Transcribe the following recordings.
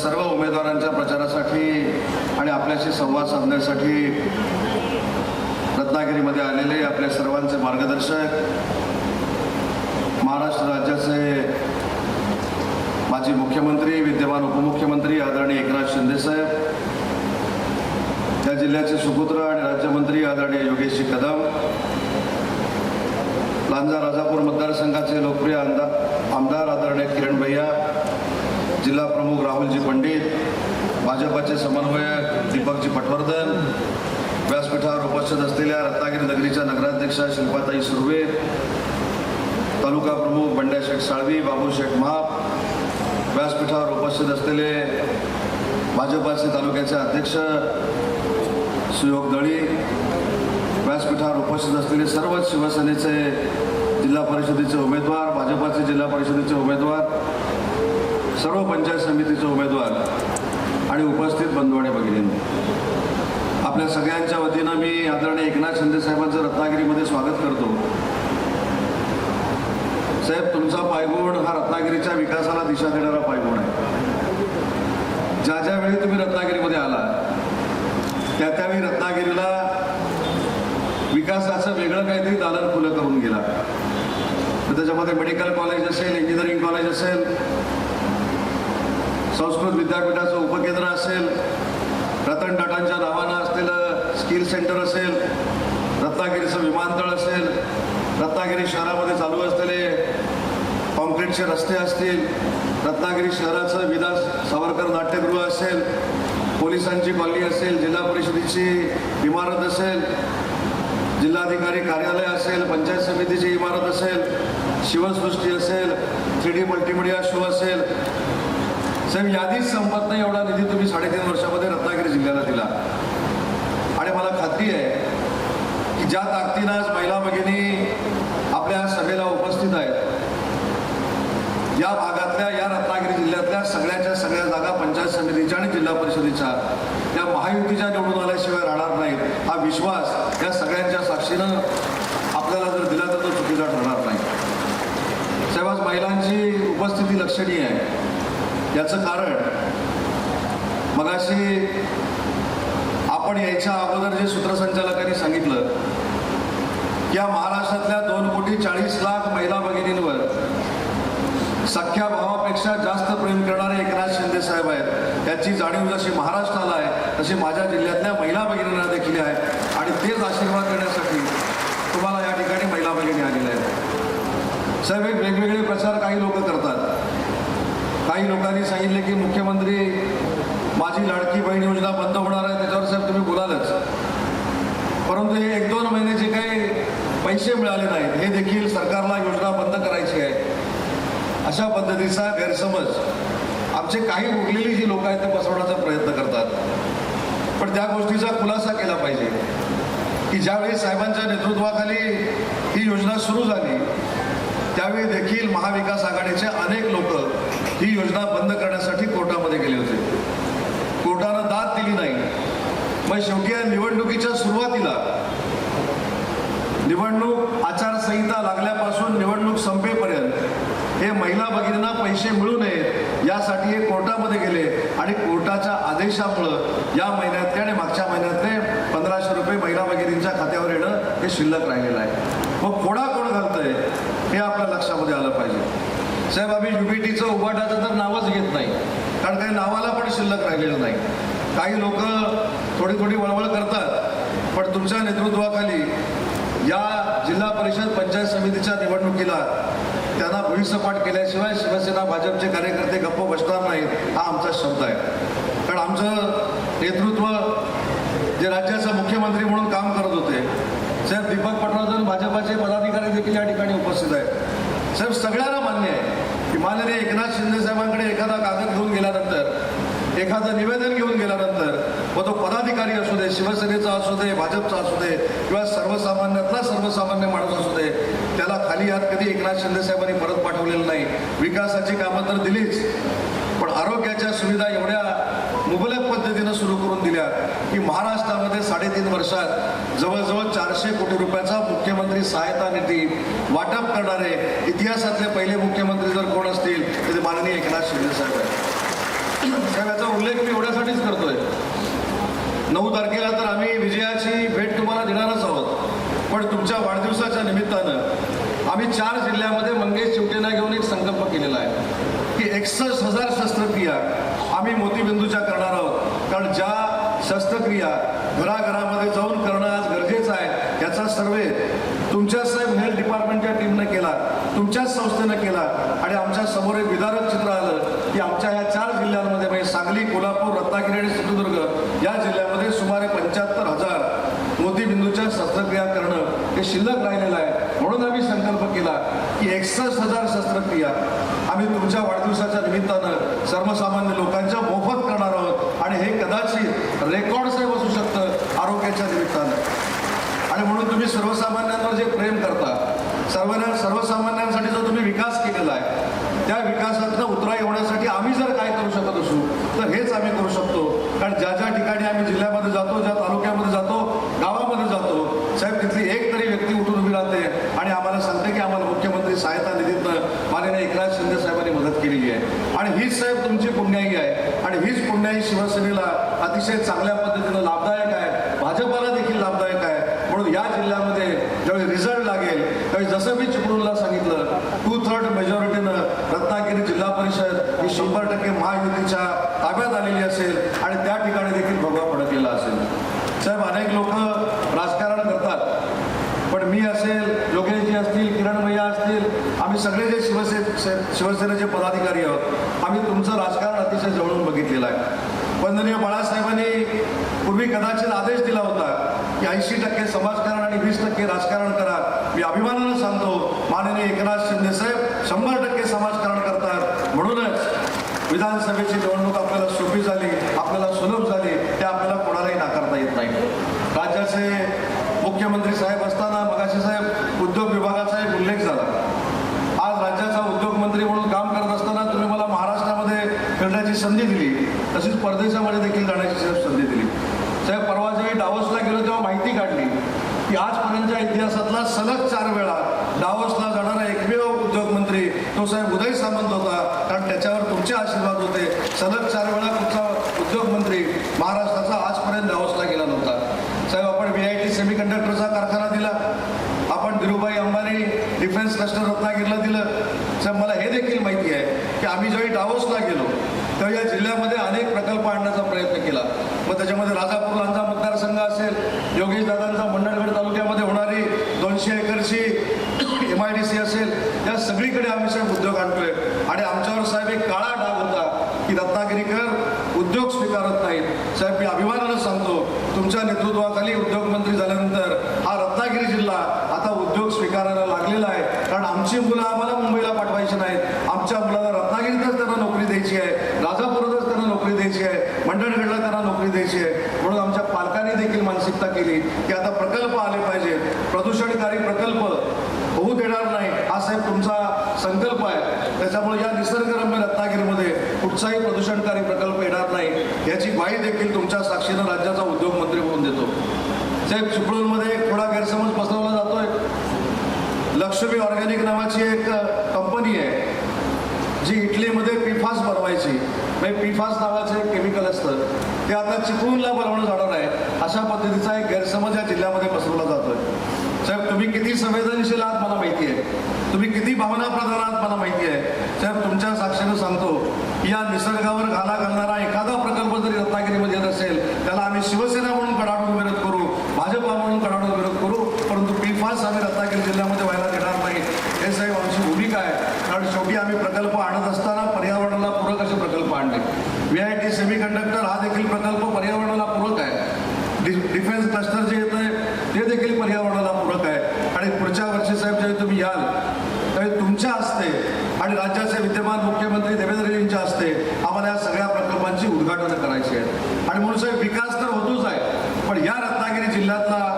सर्व उमेदवारांच्या प्रचारासाठी आणि आपल्याशी संवाद साधण्यासाठी रत्नागिरीमध्ये आलेले आपल्या सर्वांचे मार्गदर्शक महाराष्ट्र राज्याचे माजी मुख्यमंत्री विद्यमान उपमुख्यमंत्री आदरणीय एकनाथ शिंदेसाहेब त्या जिल्ह्याचे सुपुत्र आणि राज्यमंत्री आदरणीय योगेशजी कदम लांजा राजापूर मतदारसंघाचे लोकप्रिय आमदार आमदार आदरणीय किरण भैया जिल्हा प्रमुख राहुलजी पंडित भाजपाचे समन्वयक दीपकजी पटवर्धन व्यासपीठावर उपस्थित असलेल्या रत्नागिरी नगरीच्या नगराध्यक्षा शिल्पाताई सुर्वे तालुका प्रमुख बंड्या शेठ साळवी बाबू शेख महाप व्यासपीठावर उपस्थित असलेले भाजपाचे तालुक्याचे अध्यक्ष सुयोग दळी व्यासपीठावर उपस्थित असलेले सर्वच शिवसेनेचे जिल्हा परिषदेचे उमेदवार भाजपाचे जिल्हा परिषदेचे उमेदवार सर्व पंचायत समितीचे उमेदवार आणि उपस्थित बंधू आणि भगिनींनो आपल्या सगळ्यांच्या वतीनं मी आदरणीय एकनाथ शिंदे साहेबांचं रत्नागिरीमध्ये स्वागत करतो. साहेब तुमचा पायगुण हा रत्नागिरीच्या विकासाला दिशा देणारा पायगुण आहे. ज्या ज्या वेळी तुम्ही रत्नागिरीमध्ये आला त्या त्यावेळी रत्नागिरीला विकासाचं वेगळं काहीतरी दालन खुलं करून गेला. तर त्याच्यामध्ये मेडिकल कॉलेज असेल इंजिनिअरिंग कॉलेज असेल संस्कृत विद्यापीठाचं उपकेंद्र असेल रतन टाटांच्या नावानं असलेलं स्किल सेंटर असेल रत्नागिरीचं विमानतळ असेल रत्नागिरी शहरामध्ये चालू असलेले कॉन्क्रीटचे रस्ते असतील रत्नागिरी शहराचं विदा सावरकर नाट्यगृह असेल पोलिसांची कॉलनी असेल जिल्हा परिषदेची इमारत असेल जिल्हाधिकारी कार्यालय असेल पंचायत समितीची इमारत असेल शिवसृष्टी असेल थ्री डी मल्टीमिडिया शो असेल साहेब यादीच संपत नाही एवढा निधी तुम्ही साडेतीन वर्षामध्ये रत्नागिरी जिल्ह्याला दिला. आणि मला खात्री आहे की ज्या ताकदीनं आज महिला भगिनी आपल्या सभेला उपस्थित आहेत या भागातल्या या रत्नागिरी जिल्ह्यातल्या सगळ्याच्या सगळ्या जागा पंचायत समितीच्या आणि जिल्हा परिषदेच्या या महायुतीच्या निवडून आल्याशिवाय राहणार नाहीत. हा विश्वास या सगळ्यांच्या साक्षीनं आपल्याला जर दिला तर तो चुकीचा ठरणार नाही. तेव्हाच महिलांची उपस्थिती लक्षणीय आहे. याचं कारण मगाशी आपण यायच्या अगोदर जे सूत्रसंचालकांनी सांगितलं की या महाराष्ट्रातल्या दोन कोटी चाळीस लाख महिला भगिनींवर सख्या भावापेक्षा जास्त प्रेम करणारे एकनाथ शिंदे साहेब आहेत. याची जाणीव जशी महाराष्ट्राला आहे तशी माझ्या जिल्ह्यातल्या महिला भगिनींना देखील आहे. आणि तेच आशीर्वाद देण्यासाठी तुम्हाला या ठिकाणी महिला भगिनी आलेल्या आहेत. साहेब एक वेगवेगळे प्रचार काही लोक करतात. काही लोकांनी सांगितले की मुख्यमंत्री माझी लाडकी बहीण योजना बंद होणार आहे त्याच्यावर साहेब तुम्ही बोलालच. परंतु हे एक दोन महिने जे काही पैसे मिळाले नाहीत हे देखील सरकारला योजना बंद करायची आहे. अशा पद्धतीचा गैरसमज आमचे काही उरलेली जी लोक आहेत ते बसवण्याचा प्रयत्न करतात. पण त्या गोष्टीचा खुलासा केला पाहिजे की ज्यावेळी साहेबांच्या नेतृत्वाखाली ही योजना सुरू झाली त्यावेळी देखील महाविकास आघाडीचे अनेक लोक ही योजना बंद करण्यासाठी कोर्टामध्ये गेले होते. कोर्टानं दाद दिली नाही. मग शेवटी या निवडणुकीच्या सुरुवातीला निवडणूक आचारसंहिता लागल्यापासून निवडणूक संपेपर्यंत हे महिला भगिनींना पैसे मिळू नयेत यासाठी हे कोर्टामध्ये गेले आणि कोर्टाच्या आदेशामुळं या महिन्यातले आणि मागच्या महिन्यातले पंधराशे रुपये महिला भगिनींच्या खात्यावर येणं हे शिल्लक राहिलेलं आहे. मग कोणा कोण घालतंय? हे आपल्या लक्षामध्ये आलं पाहिजे. साहेब आम्ही युबीटीचं उभाटाचं तर नावच घेत नाही. कारण काही नावाला पण शिल्लक राहिलेलं नाही. काही लोक थोडी थोडी वळवळ करतात. पण तुमच्या नेतृत्वाखाली या जिल्हा परिषद पंचायत समितीच्या निवडणुकीला त्यांना भुईसपाट केल्याशिवाय शिवसेना भाजपचे कार्यकर्ते गप्प बसणार नाहीत हा आमचा शब्द आहे. कारण आमचं नेतृत्व जे राज्याचं मुख्यमंत्री म्हणून काम करत होते साहेब दीपक पटवर्धन भाजपाचे पदाधिकारी देखील या ठिकाणी उपस्थित आहेत साहेब सगळ्यांना मान्य आहे की माननीय एकनाथ शिंदे साहेबांकडे एखादा कागद घेऊन गेल्यानंतर एखादं निवेदन घेऊन गेल्यानंतर मग तो पदाधिकारी असू दे शिवसेनेचा असू दे भाजपचा असू दे किंवा सर्वसामान्यातला सर्वसामान्य माणूस असू दे त्याला खाली हात कधी एकनाथ शिंदे साहेबांनी परत पाठवलेलं नाही. विकासाची कामं तर दिलीच पण आरोग्याच्या सुविधा एवढ्या मुबलक योजना सुरू करून दिल्या. की महाराष्ट्रामध्ये साडेतीन वर्षात जवळजवळ चारशे कोटी रुपयाचा मुख्यमंत्री सहायता निधी वाटप करणारे इतिहासातले पहिले मुख्यमंत्री जर कोण असतील तर ते माननीय एकनाथ शिंदे साहेब आहेत. साहेब, याचा नऊ तारखेला तर आम्ही विजयाची भेट तुम्हाला देणारच आहोत. पण तुमच्या वाढदिवसाच्या निमित्तानं आम्ही चार जिल्ह्यामध्ये मंगेश चिवटेना घेऊन एक संकल्प केलेला आहे. की एकसष्ट हजार शस्त्रक्रिया आम्ही मोतीबिंदूच्या करणार आहोत शस्त्रक्रिया घराघरामध्ये जाऊन करणं आज गरजेचं आहे. याचा सर्वे तुमच्या साहेब हेल्थ डिपार्टमेंटच्या टीमनं केला तुमच्याच संस्थेनं केला. आणि आमच्यासमोर एक विदारक चित्र आलं की आमच्या ह्या चार जिल्ह्यांमध्ये म्हणजे सांगली कोल्हापूर रत्नागिरी आणि सिंधुदुर्ग या जिल्ह्यामध्ये सुमारे पंच्याहत्तर शस्त्रक्रिया करणं हे शिल्लक राहिलेलं आहे. म्हणून आम्ही संकल्प केला की एकसष्ट हजार शस्त्रक्रिया आम्ही तुमच्या वाढदिवसाच्या निमित्तानं सर्वसामान्य लोकांच्या मोफत करणार आहोत. आणि हे कदाचित रेकॉर्डसही साहेब असू शकतं आरोग्याच्या निमित्तानं. आणि म्हणून तुम्ही सर्वसामान्यांवर जे प्रेम करता सर्व सर्वसामान्यांसाठी जो तुम्ही विकास केलेला आहे त्या विकासातनं उतरा होण्यासाठी आम्ही जर काय करू शकत असू तर हेच आम्ही करू शकतो. कारण ज्या ज्या ठिकाणी आम्ही जिल्ह्यामध्ये जातो ज्या तालुक्यामध्ये जातो गावामध्ये जातो साहेब तिथली एक तरी व्यक्ती उठून उभी राहते आणि आम्हाला सांगते की आम्हाला मुख्यमंत्री सहायता निधीतनं माननीय एकनाथ शिंदे साहेबांनी मदत केलेली आहे. आणि हीच साहेब तुमची पुण्याई आहे. आणि हीच पुण्याई शिवसेनेला अतिशय चांगल्या पद्धतीनं लाभदायक आहे. भाजपाला देखील लाभदायक आहे. म्हणून या जिल्ह्यामध्ये ज्यावेळी रिझल्ट लागेल त्यावेळी जसं मी चिपळूणला सांगितलं टू थर्ड मेजॉरिटीनं रत्नागिरी जिल्हा परिषद ही शंभर टक्के महायुतीच्या ताब्यात आलेली असेल आणि त्या ठिकाणी देखील भगवा फडकलेला असेल. साहेब अनेक लोक राजकारण करतात पण मी असेल योगेशजी असतील किरण भैया असतील आम्ही सगळे जे शिवसे से- शिवसेनेचे पदाधिकारी आहोत. आम्ही तुमचं राजकारण अतिशय जवळून बघितलेलं आहे. वंदनीय बाळासाहेबांनी पूर्वी कदाचित आदेश दिला होता की ऐंशी टक्के समाजकारण आणि वीस टक्के राजकारण करा. मी अभिमानानं सांगतो माननीय एकनाथ शिंदे साहेब शंभर टक्के समाजकारण करतात म्हणूनच विधानसभेची निवडणूक आपल्याला सोपी झाली आपल्याला सुलभ झाली ते आपल्याला कोणालाही नाकारता येत नाही राज्याचे मुख्यमंत्री साहेब असताना मगाशी साहेब उद्योग विभागाचा एक उल्लेख झाला आज राज्याचा उद्योग मंत्री म्हणून काम करत असताना तुम्ही मला महाराष्ट्रामध्ये फिरण्याची संधी दिली तशीच परदेशामध्ये देखील जाण्याची साहेब संधी दिली. साहेब परवा जेव्हा डावसला गेलो तेव्हा माहिती काढली की आजपर्यंतच्या इतिहासातला सलग चार वेळा डावसला जाणारा एकमेव उद्योगमंत्री तो साहेब उदय सामंत होता. कारण त्याच्यावर तुमचे आशीर्वाद होते. सलग चार वेळा तुमचा उद्योगमंत्री महाराष्ट्राचा आजपर्यंत डावसला गेला नव्हता. साहेब आपण व्ही आय टी सेमी कंडक्टरचा कारखाना दिला. आपण धीरूभाई अंबानी डिफेन्स क्लस्टर रत्नागिरीला दिलं. साहेब मला हे देखील माहिती आहे की आम्ही ज्यावेळी डावसला गेलो तर या जिल्ह्यामध्ये अनेक प्रकल्प आणण्याचा प्रयत्न केला. मग त्याच्यामध्ये राजापूर लांजा मतदारसंघ असेल योगेश दादांचा मंडणगड तालुक्यामध्ये होणारी दोनशे एकरची एम आय डी सी असेल या सगळीकडे आम्ही साहेब उद्योग आणतोय. आणि आमच्यावर साहेब एक काळा डाग होता की रत्नागिरीकर उद्योग स्वीकारत नाहीत. साहेब मी अभिमानानं सांगतो तुमच्या नेतृत्वाखाली उद्योगमंत्री झाल्यानंतर हा रत्नागिरी जिल्हा आता उद्योग स्वीकारायला लागलेला आहे कारण आमची मुलं आम्हाला मुंबईला पाठवायची नाहीत आमच्या मुलाला रत्नागिरीतच त्यांना नोकरी द्यायची आहे. राजापूरच त्यांना नोकरी द्यायची आहे. मंडळगडला त्यांना नोकरी द्यायची आहे. म्हणून आमच्या पालकांनी देखील मानसिकता केली की आता प्रकल्प आले पाहिजे प्रदूषणकारी प्रकल्प होऊ देणार नाही हा साहेब तुमचा संकल्प आहे. त्याच्यामुळे या निसर्गरम्य रत्नागिरीमध्ये कुठचाही प्रदूषणकारी प्रकल्प येणार नाही. याची ग्वाही देखील तुमच्या साक्षीनं राज्याचा उद्योग मंत्री म्हणून देतो. साहेब चिपळूणमध्ये थोडा गैरसमज पसरवला जातोय. लक्ष्मी ऑर्गॅनिक नावाची एक कंपनी आहे. जी इटलीमध्ये पिफास बनवायची म्हणजे पिफास नावाचं एक केमिकल असतं ते आता चिपळूणला बनवणं जाणार आहे अशा पद्धतीचा एक गैरसमज या जिल्ह्यामध्ये पसरवला जातोय. साहेब तुम्ही किती संवेदनशील आहात मला माहिती आहे. तुम्ही किती भावना प्रधान आहात मला माहिती आहे. साहेब तुमच्या साक्षीनं सांगतो या निसर्गावर घाला घालणारा एखादा प्रकल्प जरी रत्नागिरीमध्ये येत असेल त्याला आम्ही शिवसेना म्हणून कडाडून विरोध करू भाजपा म्हणून कडाडून विरोध करू परंतु पिफास आम्ही रत्नागिरी जिल्ह्यामध्ये व्हायला देणार नाही. हे साहेब आमची भूमिका आहे. कारण शेवटी आम्ही प्रकल्प आणत असताना पर्यावरणाला पूरक असे प्रकल्प आणले. V I T semiconductor हा देखील प्रकल्प पर्यावरणाला पूरक आहे. डि- डिफेन्स क्लस्टर जे येत आहे ते देखील पर्यावरणाला पूरक आहे. आणि पुढच्या वर्षी साहेब जेव्हा तुम्ही याल त्यावेळी तुमच्या हस्ते आणि राज्याचे विद्यमान मुख्यमंत्री देवेंद्रजींच्या हस्ते आम्हाला या सगळ्या प्रकल्पांची उद्घाटनं करायची आहेत आणि म्हणून साहेब विकास तर होतोच आहे पण या रत्नागिरी जिल्ह्यातला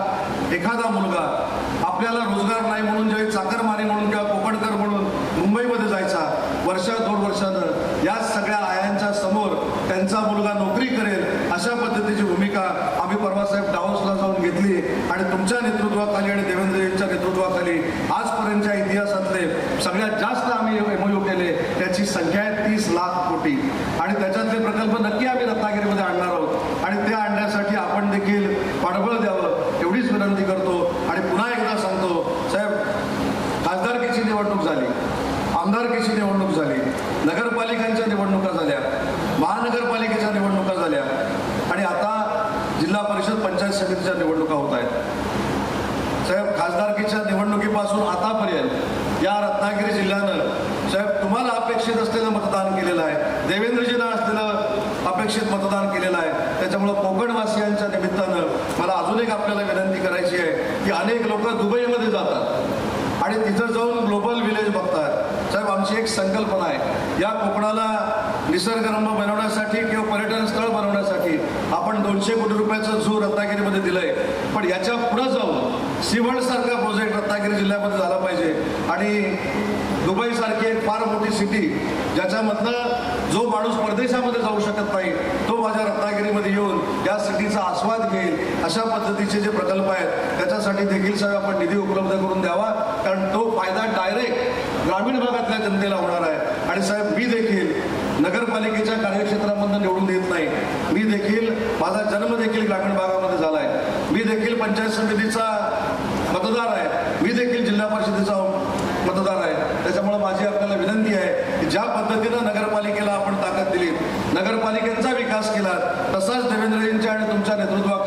एखादा मुलगा आपल्याला रोजगार नाही म्हणून ज्यावेळी चाकरमानी म्हणून किंवा कोकणकर म्हणून मुंबईमध्ये जायचा वर्षा दोन वर्षानं या सगळ्या आयांच्या समोर त्यांचा मुलगा नोकरी करेल अशा पद्धतीची भूमिका आम्ही परवासाहेब डावसला जाऊन घेतली आणि तुमच्या नेतृत्वाखाली आणि देवेंद्रजींच्या नेतृत्वाखाली आजपर्यंतच्या इतिहासातले सगळ्यात जास्त आम्ही एमओयू केले त्याची संख्या आहे तीस लाख कोटी. आणि त्याच्यातले प्रकल्प नक्की आम्ही रत्नागिरीमध्ये आणणार आहोत आणि ते आणण्यासाठी आपण देखील खासदारकीची निवडणूक झाली नगरपालिकांच्या निवडणुका झाल्या महानगरपालिकेच्या निवडणुका झाल्या आणि आता जिल्हा परिषद पंचायत समितीच्या निवडणुका होत आहेत साहेब खासदारकीच्या निवडणुकीपासून आतापर्यंत या रत्नागिरी जिल्ह्यानं साहेब तुम्हाला अपेक्षित असलेलं मतदान केलेलं आहे देवेंद्रजींना अपेक्षित मतदान केलेलं आहे. त्याच्यामुळं कोकणवासियांच्या निमित्तानं मला अजून एक आपल्याला विनंती करायची आहे की अनेक लोक दुबईमध्ये जातात आणि तिथं जाऊन ग्लोबल विलेज बघतात. साहेब आमची एक संकल्पना आहे. या कोकणाला निसर्गरम्य बनवण्यासाठी किंवा पर्यटन स्थळ बनवण्यासाठी आपण दोनशे कोटी रुपयाचं झू रत्नागिरीमध्ये दिलंय. पण याच्यापुढे जाऊन सिवणसारखा प्रोजेक्ट रत्नागिरी जिल्ह्यामध्ये झाला पाहिजे. आणि दुबईसारखी एक फार मोठी सिटी ज्याच्यामधनं जो माणूस परदेशामध्ये जाऊ शकत नाही तो माझ्या रत्नागिरीमध्ये येऊन या सिटीचा आस्वाद घेईल अशा पद्धतीचे जे प्रकल्प आहेत त्याच्यासाठी देखील साहेब आपण निधी उपलब्ध करून द्यावा कारण तो फायदा डायरेक्ट ग्रामीण भागातल्या जनतेला होणार आहे. आणि साहेब मी देखील नगरपालिकेच्या कार्यक्षेत्रामधनं निवडून देत नाही. मी देखील माझा जन्म देखील ग्रामीण भागामध्ये झाला आहे मी देखील पंचायत समितीचा मतदार आहे. मी देखील जिल्हा परिषदेचा मतदार आहे त्याच्यामुळे माझी आपल्याला विनंती आहे की ज्या पद्धतीनं नगरपालिकेला आपण ताकद दिली नगरपालिकेचा विकास केला तसाच देवेंद्रजींच्या आणि तुमच्या नेतृत्वा